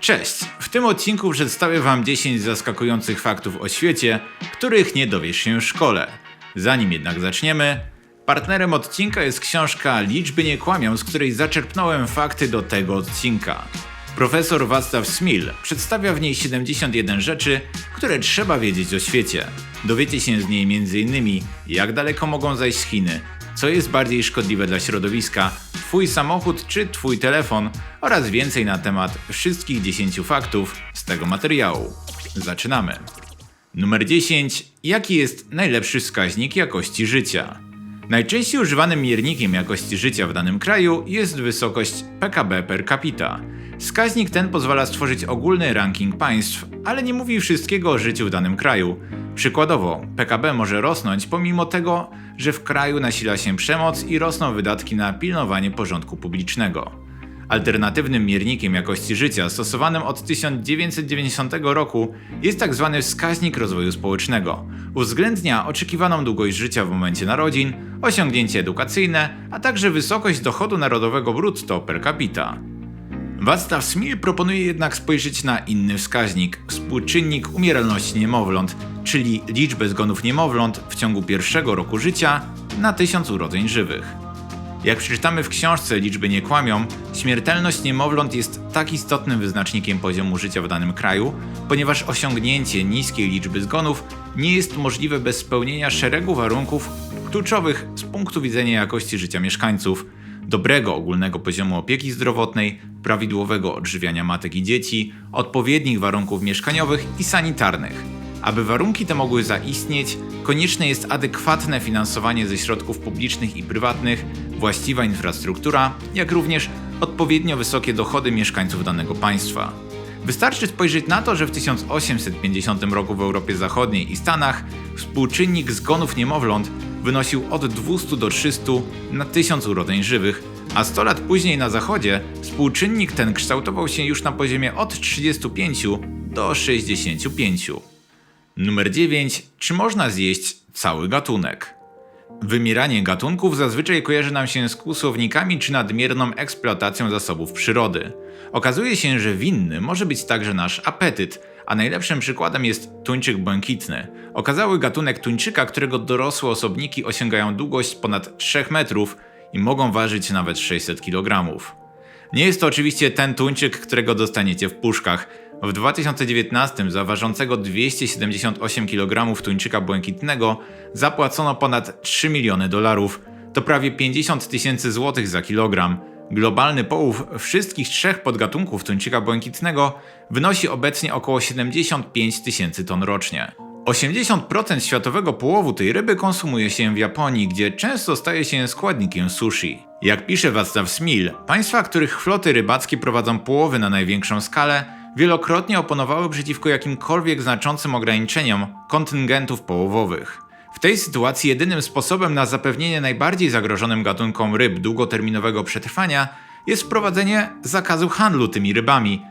Cześć! W tym odcinku przedstawię Wam 10 zaskakujących faktów o świecie, których nie dowiesz się w szkole. Zanim jednak zaczniemy, partnerem odcinka jest książka Liczby nie kłamią, z której zaczerpnąłem fakty do tego odcinka. Profesor Wacław Smil przedstawia w niej 71 rzeczy, które trzeba wiedzieć o świecie. Dowiecie się z niej m.in. jak daleko mogą zajść Chiny, co jest bardziej szkodliwe dla środowiska, Twój samochód czy Twój telefon oraz więcej na temat wszystkich 10 faktów z tego materiału. Zaczynamy. Numer 10. Jaki jest najlepszy wskaźnik jakości życia? Najczęściej używanym miernikiem jakości życia w danym kraju jest wysokość PKB per capita. Wskaźnik ten pozwala stworzyć ogólny ranking państw, ale nie mówi wszystkiego o życiu w danym kraju. Przykładowo, PKB może rosnąć pomimo tego, że w kraju nasila się przemoc i rosną wydatki na pilnowanie porządku publicznego. Alternatywnym miernikiem jakości życia stosowanym od 1990 roku jest tzw. Tak wskaźnik rozwoju społecznego. Uwzględnia oczekiwaną długość życia w momencie narodzin, osiągnięcie edukacyjne, a także wysokość dochodu narodowego brutto per capita. Wacław Smil proponuje jednak spojrzeć na inny wskaźnik. Współczynnik umieralności niemowląt, czyli liczbę zgonów niemowląt w ciągu pierwszego roku życia na tysiąc urodzeń żywych. Jak przeczytamy w książce Liczby nie kłamią, śmiertelność niemowląt jest tak istotnym wyznacznikiem poziomu życia w danym kraju, ponieważ osiągnięcie niskiej liczby zgonów nie jest możliwe bez spełnienia szeregu warunków kluczowych z punktu widzenia jakości życia mieszkańców, dobrego ogólnego poziomu opieki zdrowotnej, prawidłowego odżywiania matek i dzieci, odpowiednich warunków mieszkaniowych i sanitarnych. Aby warunki te mogły zaistnieć, konieczne jest adekwatne finansowanie ze środków publicznych i prywatnych, właściwa infrastruktura, jak również odpowiednio wysokie dochody mieszkańców danego państwa. Wystarczy spojrzeć na to, że w 1850 roku w Europie Zachodniej i Stanach współczynnik zgonów niemowląt wynosił od 200 do 300 na 1000 urodzeń żywych, a 100 lat później na Zachodzie współczynnik ten kształtował się już na poziomie od 35 do 65. Numer 9. Czy można zjeść cały gatunek? Wymieranie gatunków zazwyczaj kojarzy nam się z kłusownikami czy nadmierną eksploatacją zasobów przyrody. Okazuje się, że winny może być także nasz apetyt, a najlepszym przykładem jest tuńczyk błękitny. Okazały gatunek tuńczyka, którego dorosłe osobniki osiągają długość ponad 3 metrów i mogą ważyć nawet 600 kg. Nie jest to oczywiście ten tuńczyk, którego dostaniecie w puszkach. W 2019 za ważącego 278 kg tuńczyka błękitnego zapłacono ponad 3 miliony dolarów. To prawie 50 tysięcy złotych za kilogram. Globalny połów wszystkich trzech podgatunków tuńczyka błękitnego wynosi obecnie około 75 tysięcy ton rocznie. 80% światowego połowu tej ryby konsumuje się w Japonii, gdzie często staje się składnikiem sushi. Jak pisze Wacław Smil, państwa, których floty rybackie prowadzą połowy na największą skalę, wielokrotnie oponowały przeciwko jakimkolwiek znaczącym ograniczeniom kontyngentów połowowych. W tej sytuacji jedynym sposobem na zapewnienie najbardziej zagrożonym gatunkom ryb długoterminowego przetrwania jest wprowadzenie zakazu handlu tymi rybami.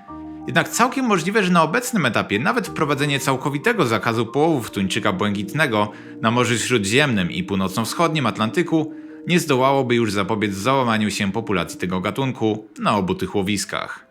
Jednak całkiem możliwe, że na obecnym etapie nawet wprowadzenie całkowitego zakazu połowów tuńczyka błękitnego na Morzu Śródziemnym i północno-wschodnim Atlantyku nie zdołałoby już zapobiec załamaniu się populacji tego gatunku na obu tych łowiskach.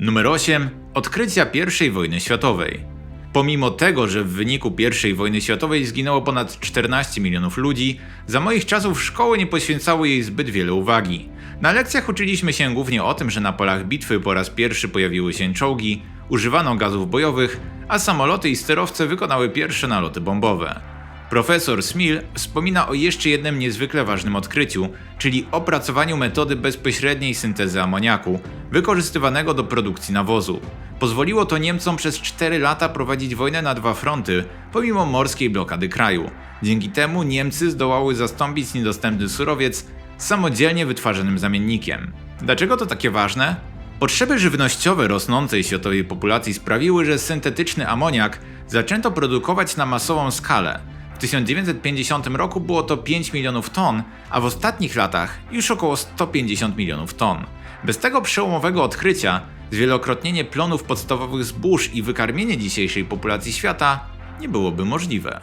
Numer 8. Odkrycia I wojny światowej. Pomimo tego, że w wyniku I wojny światowej zginęło ponad 14 milionów ludzi, za moich czasów szkoły nie poświęcały jej zbyt wiele uwagi. Na lekcjach uczyliśmy się głównie o tym, że na polach bitwy po raz pierwszy pojawiły się czołgi, używano gazów bojowych, a samoloty i sterowce wykonały pierwsze naloty bombowe. Profesor Smil wspomina o jeszcze jednym niezwykle ważnym odkryciu, czyli opracowaniu metody bezpośredniej syntezy amoniaku, wykorzystywanego do produkcji nawozu. Pozwoliło to Niemcom przez 4 lata prowadzić wojnę na dwa fronty, pomimo morskiej blokady kraju. Dzięki temu Niemcy zdołały zastąpić niedostępny surowiec samodzielnie wytwarzanym zamiennikiem. Dlaczego to takie ważne? Potrzeby żywnościowe rosnącej światowej populacji sprawiły, że syntetyczny amoniak zaczęto produkować na masową skalę. W 1950 roku było to 5 milionów ton, a w ostatnich latach już około 150 milionów ton. Bez tego przełomowego odkrycia zwielokrotnienie plonów podstawowych zbóż i wykarmienie dzisiejszej populacji świata nie byłoby możliwe.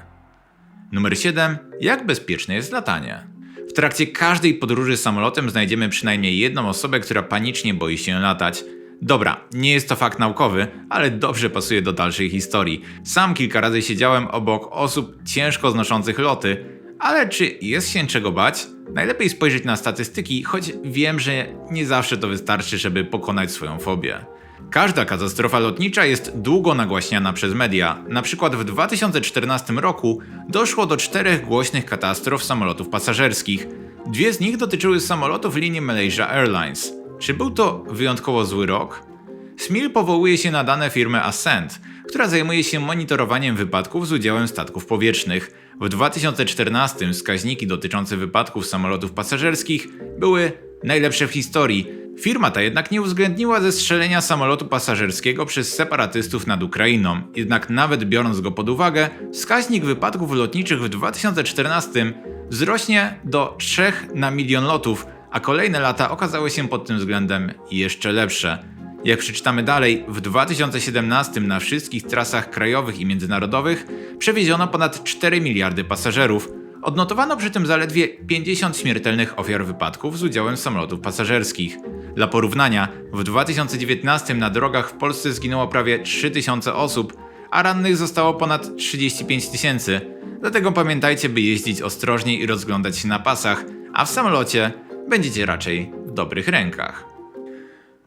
Numer 7. Jak bezpieczne jest latanie? W trakcie każdej podróży samolotem znajdziemy przynajmniej jedną osobę, która panicznie boi się latać. Dobra, nie jest to fakt naukowy, ale dobrze pasuje do dalszej historii. Sam kilka razy siedziałem obok osób ciężko znoszących loty, ale czy jest się czego bać? Najlepiej spojrzeć na statystyki, choć wiem, że nie zawsze to wystarczy, żeby pokonać swoją fobię. Każda katastrofa lotnicza jest długo nagłaśniana przez media. Na przykład w 2014 roku doszło do czterech głośnych katastrof samolotów pasażerskich. Dwie z nich dotyczyły samolotów linii Malaysia Airlines. Czy był to wyjątkowo zły rok? Smil powołuje się na dane firmy Ascent, która zajmuje się monitorowaniem wypadków z udziałem statków powietrznych. W 2014 wskaźniki dotyczące wypadków samolotów pasażerskich były najlepsze w historii. Firma ta jednak nie uwzględniła zestrzelenia samolotu pasażerskiego przez separatystów nad Ukrainą. Jednak nawet biorąc go pod uwagę, wskaźnik wypadków lotniczych w 2014 wzrośnie do 3 na milion lotów, a kolejne lata okazały się pod tym względem jeszcze lepsze. Jak przeczytamy dalej, w 2017 na wszystkich trasach krajowych i międzynarodowych przewieziono ponad 4 miliardy pasażerów. Odnotowano przy tym zaledwie 50 śmiertelnych ofiar wypadków z udziałem samolotów pasażerskich. Dla porównania, w 2019 na drogach w Polsce zginęło prawie 3000 osób, a rannych zostało ponad 35 tysięcy. Dlatego pamiętajcie, by jeździć ostrożnie i rozglądać się na pasach, a w samolocie będziecie raczej w dobrych rękach.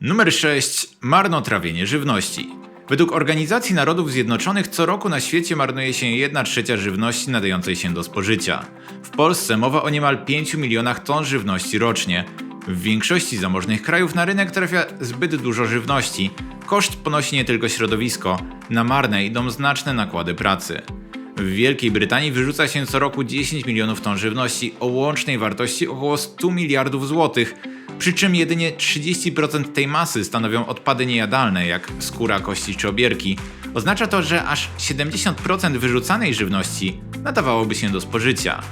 Numer 6. Marnotrawienie żywności. Według Organizacji Narodów Zjednoczonych co roku na świecie marnuje się 1 trzecia żywności nadającej się do spożycia. W Polsce mowa o niemal 5 milionach ton żywności rocznie. W większości zamożnych krajów na rynek trafia zbyt dużo żywności. Koszt ponosi nie tylko środowisko, na marne idą znaczne nakłady pracy. W Wielkiej Brytanii wyrzuca się co roku 10 milionów ton żywności o łącznej wartości około 100 miliardów złotych, przy czym jedynie 30% tej masy stanowią odpady niejadalne, jak skóra, kości czy obierki. Oznacza to, że aż 70% wyrzucanej żywności nadawałoby się do spożycia.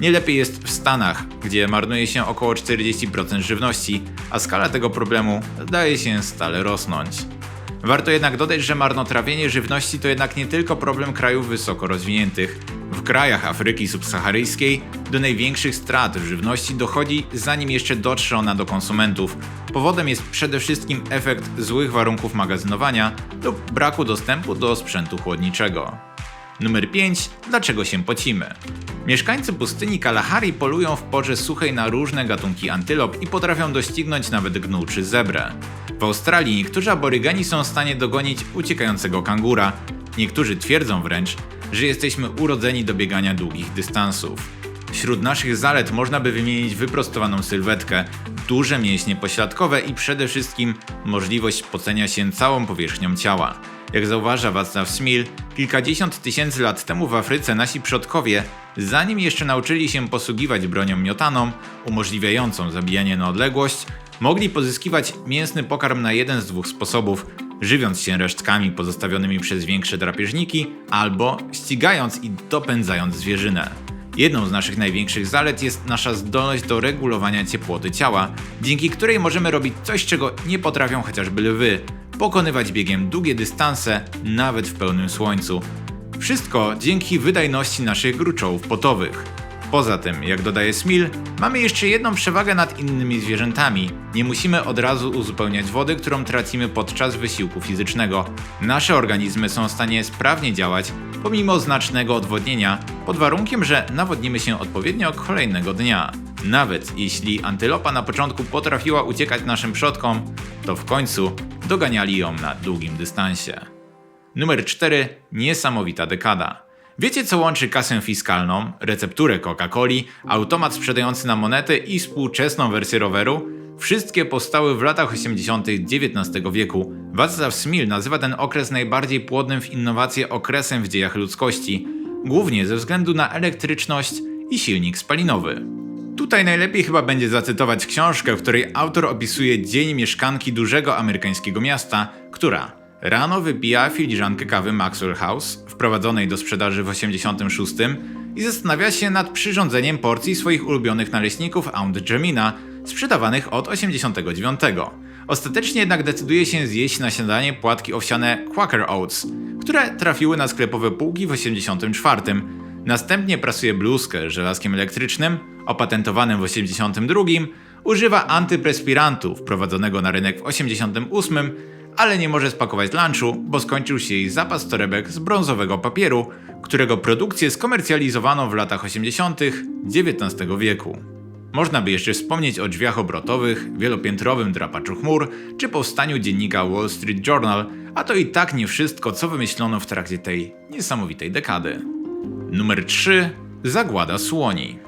Nie lepiej jest w Stanach, gdzie marnuje się około 40% żywności, a skala tego problemu zdaje się stale rosnąć. Warto jednak dodać, że marnotrawienie żywności to jednak nie tylko problem krajów wysoko rozwiniętych. W krajach Afryki subsaharyjskiej do największych strat żywności dochodzi zanim jeszcze dotrze ona do konsumentów. Powodem jest przede wszystkim efekt złych warunków magazynowania lub braku dostępu do sprzętu chłodniczego. Numer 5. Dlaczego się pocimy? Mieszkańcy pustyni Kalahari polują w porze suchej na różne gatunki antylop i potrafią doścignąć nawet gnu czy zebrę. W Australii niektórzy aborygeni są w stanie dogonić uciekającego kangura. Niektórzy twierdzą wręcz, że jesteśmy urodzeni do biegania długich dystansów. Wśród naszych zalet można by wymienić wyprostowaną sylwetkę, duże mięśnie pośladkowe i przede wszystkim możliwość pocenia się całą powierzchnią ciała. Jak zauważa Wacław Smil, kilkadziesiąt tysięcy lat temu w Afryce nasi przodkowie, zanim jeszcze nauczyli się posługiwać bronią miotaną, umożliwiającą zabijanie na odległość, mogli pozyskiwać mięsny pokarm na jeden z dwóch sposobów, żywiąc się resztkami pozostawionymi przez większe drapieżniki, albo ścigając i dopędzając zwierzynę. Jedną z naszych największych zalet jest nasza zdolność do regulowania ciepłoty ciała, dzięki której możemy robić coś, czego nie potrafią chociażby lwy pokonywać biegiem długie dystanse, nawet w pełnym słońcu. Wszystko dzięki wydajności naszych gruczołów potowych. Poza tym, jak dodaje Smil, mamy jeszcze jedną przewagę nad innymi zwierzętami. Nie musimy od razu uzupełniać wody, którą tracimy podczas wysiłku fizycznego. Nasze organizmy są w stanie sprawnie działać pomimo znacznego odwodnienia, pod warunkiem, że nawodnimy się odpowiednio kolejnego dnia. Nawet jeśli antylopa na początku potrafiła uciekać naszym przodkom, to w końcu doganiali ją na długim dystansie. Numer 4. Niesamowita dekada. Wiecie co łączy kasę fiskalną, recepturę Coca-Coli, automat sprzedający na monety i współczesną wersję roweru? Wszystkie powstały w latach 80. XIX wieku. Wacław Smil nazywa ten okres najbardziej płodnym w innowacje okresem w dziejach ludzkości, głównie ze względu na elektryczność i silnik spalinowy. Tutaj najlepiej chyba będzie zacytować książkę, w której autor opisuje dzień mieszkanki dużego amerykańskiego miasta, która rano wypija filiżankę kawy Maxwell House, wprowadzonej do sprzedaży w 86 i zastanawia się nad przyrządzeniem porcji swoich ulubionych naleśników Aunt Jemina, sprzedawanych od 89. Ostatecznie jednak decyduje się zjeść na śniadanie płatki owsiane Quaker Oats, które trafiły na sklepowe półki w 84. Następnie prasuje bluzkę żelazkiem elektrycznym, opatentowanym w 82, używa antyprespirantów wprowadzonego na rynek w 88 ale nie może spakować lunchu, bo skończył się jej zapas torebek z brązowego papieru, którego produkcję skomercjalizowano w latach 80. XIX wieku. Można by jeszcze wspomnieć o drzwiach obrotowych, wielopiętrowym drapaczu chmur, czy powstaniu dziennika Wall Street Journal, a to i tak nie wszystko, co wymyślono w trakcie tej niesamowitej dekady. Numer 3. Zagłada słoni.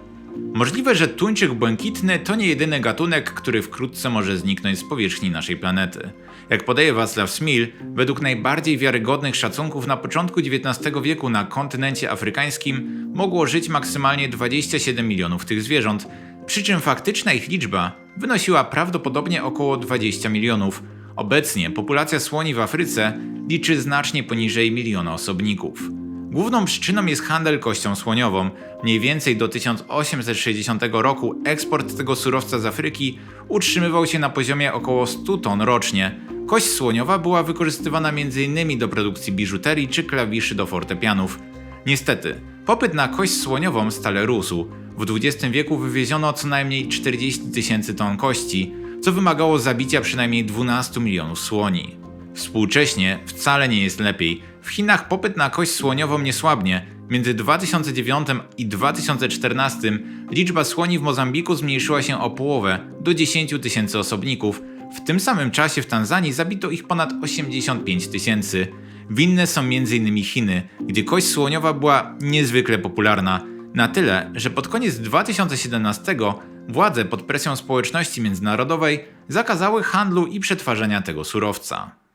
Możliwe, że tuńczyk błękitny to nie jedyny gatunek, który wkrótce może zniknąć z powierzchni naszej planety. Jak podaje Václav Smil, według najbardziej wiarygodnych szacunków na początku XIX wieku na kontynencie afrykańskim mogło żyć maksymalnie 27 milionów tych zwierząt, przy czym faktyczna ich liczba wynosiła prawdopodobnie około 20 milionów. Obecnie populacja słoni w Afryce liczy znacznie poniżej miliona osobników. Główną przyczyną jest handel kością słoniową. Mniej więcej do 1860 roku eksport tego surowca z Afryki utrzymywał się na poziomie około 100 ton rocznie. Kość słoniowa była wykorzystywana m.in. do produkcji biżuterii czy klawiszy do fortepianów. Niestety, popyt na kość słoniową stale rósł. W XX wieku wywieziono co najmniej 40 tysięcy ton kości, co wymagało zabicia przynajmniej 12 milionów słoni. Współcześnie wcale nie jest lepiej. W Chinach popyt na kość słoniową nie słabnie. Między 2009 i 2014 liczba słoni w Mozambiku zmniejszyła się o połowę do 10 tysięcy osobników. W tym samym czasie w Tanzanii zabito ich ponad 85 tysięcy. Winne są m.in. Chiny, gdzie kość słoniowa była niezwykle popularna. Na tyle, że pod koniec 2017 władze pod presją społeczności międzynarodowej zakazały handlu i przetwarzania tego surowca.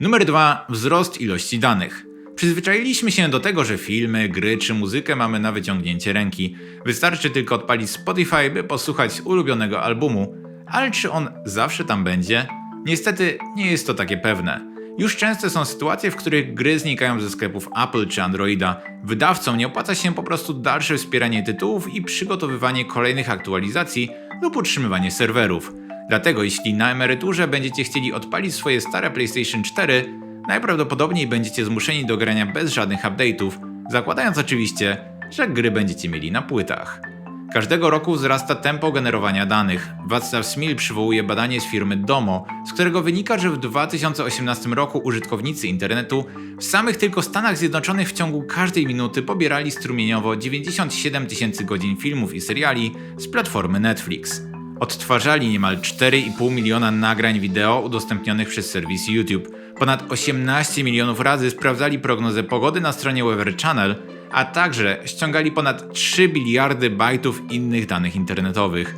Numer 2. Wzrost ilości danych. Przyzwyczailiśmy się do tego, że filmy, gry czy muzykę mamy na wyciągnięcie ręki. Wystarczy tylko odpalić Spotify, by posłuchać ulubionego albumu. Ale czy on zawsze tam będzie? Niestety nie jest to takie pewne. Już częste są sytuacje, w których gry znikają ze sklepów Apple czy Androida. Wydawcom nie opłaca się po prostu dalsze wspieranie tytułów i przygotowywanie kolejnych aktualizacji lub utrzymywanie serwerów. Dlatego jeśli na emeryturze będziecie chcieli odpalić swoje stare PlayStation 4, najprawdopodobniej będziecie zmuszeni do grania bez żadnych update'ów, zakładając oczywiście, że gry będziecie mieli na płytach. Każdego roku wzrasta tempo generowania danych. Václav Smil przywołuje badanie z firmy Domo, z którego wynika, że w 2018 roku użytkownicy internetu w samych tylko Stanach Zjednoczonych w ciągu każdej minuty pobierali strumieniowo 97 tysięcy godzin filmów i seriali z platformy Netflix. Odtwarzali niemal 4,5 miliona nagrań wideo udostępnionych przez serwis YouTube. Ponad 18 milionów razy sprawdzali prognozę pogody na stronie Weather Channel, a także ściągali ponad 3 biliardy bajtów innych danych internetowych.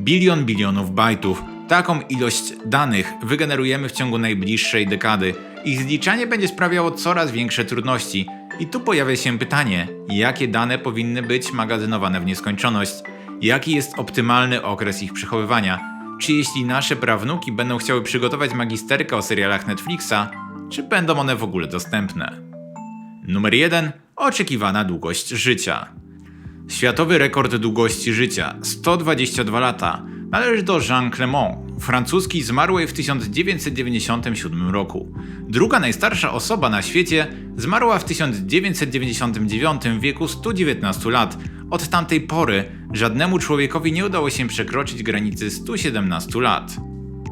Bilion bilionów bajtów. Taką ilość danych wygenerujemy w ciągu najbliższej dekady. Ich zliczanie będzie sprawiało coraz większe trudności. I tu pojawia się pytanie, jakie dane powinny być magazynowane w nieskończoność? Jaki jest optymalny okres ich przechowywania? Czy jeśli nasze prawnuki będą chciały przygotować magisterkę o serialach Netflixa, czy będą one w ogóle dostępne? Numer 1. Oczekiwana długość życia. Światowy rekord długości życia 122 lata należy do Jean Clément, francuski zmarłej w 1997 roku. Druga najstarsza osoba na świecie zmarła w 1999 w wieku 119 lat. Od tamtej pory żadnemu człowiekowi nie udało się przekroczyć granicy 117 lat.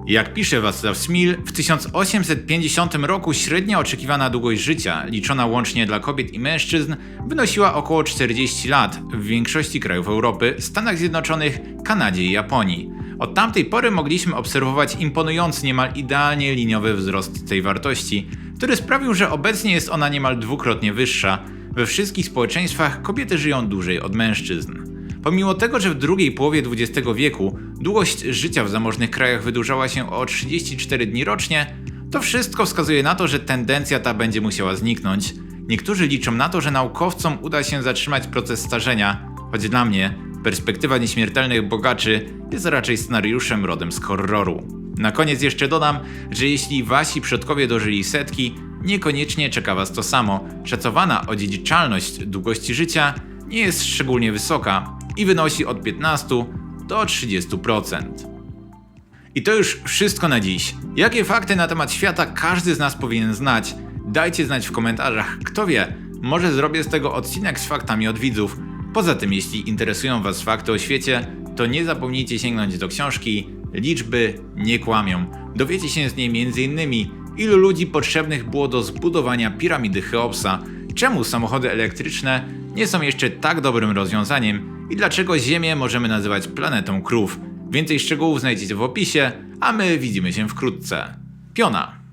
Jak pisze Václav Smil, w 1850 roku średnia oczekiwana długość życia, liczona łącznie dla kobiet i mężczyzn, wynosiła około 40 lat w większości krajów Europy, Stanach Zjednoczonych, Kanadzie i Japonii. Od tamtej pory mogliśmy obserwować imponujący, niemal idealnie liniowy wzrost tej wartości, który sprawił, że obecnie jest ona niemal dwukrotnie wyższa. We wszystkich społeczeństwach kobiety żyją dłużej od mężczyzn. Pomimo tego, że w drugiej połowie XX wieku długość życia w zamożnych krajach wydłużała się o 34 dni rocznie, to wszystko wskazuje na to, że tendencja ta będzie musiała zniknąć. Niektórzy liczą na to, że naukowcom uda się zatrzymać proces starzenia, choć dla mnie perspektywa nieśmiertelnych bogaczy jest raczej scenariuszem rodem z horroru. Na koniec jeszcze dodam, że jeśli wasi przodkowie dożyli setki, niekoniecznie czeka was to samo. Szacowana odziedziczalność długości życia nie jest szczególnie wysoka i wynosi od 15 do 30%. I to już wszystko na dziś. Jakie fakty na temat świata każdy z nas powinien znać? Dajcie znać w komentarzach. Kto wie, może zrobię z tego odcinek z faktami od widzów. Poza tym, jeśli interesują Was fakty o świecie, to nie zapomnijcie sięgnąć do książki Liczby nie kłamią. Dowiecie się z niej m.in. ilu ludzi potrzebnych było do zbudowania piramidy Cheopsa, czemu samochody elektryczne nie są jeszcze tak dobrym rozwiązaniem i dlaczego Ziemię możemy nazywać planetą krów. Więcej szczegółów znajdziecie w opisie, a my widzimy się wkrótce. Piona!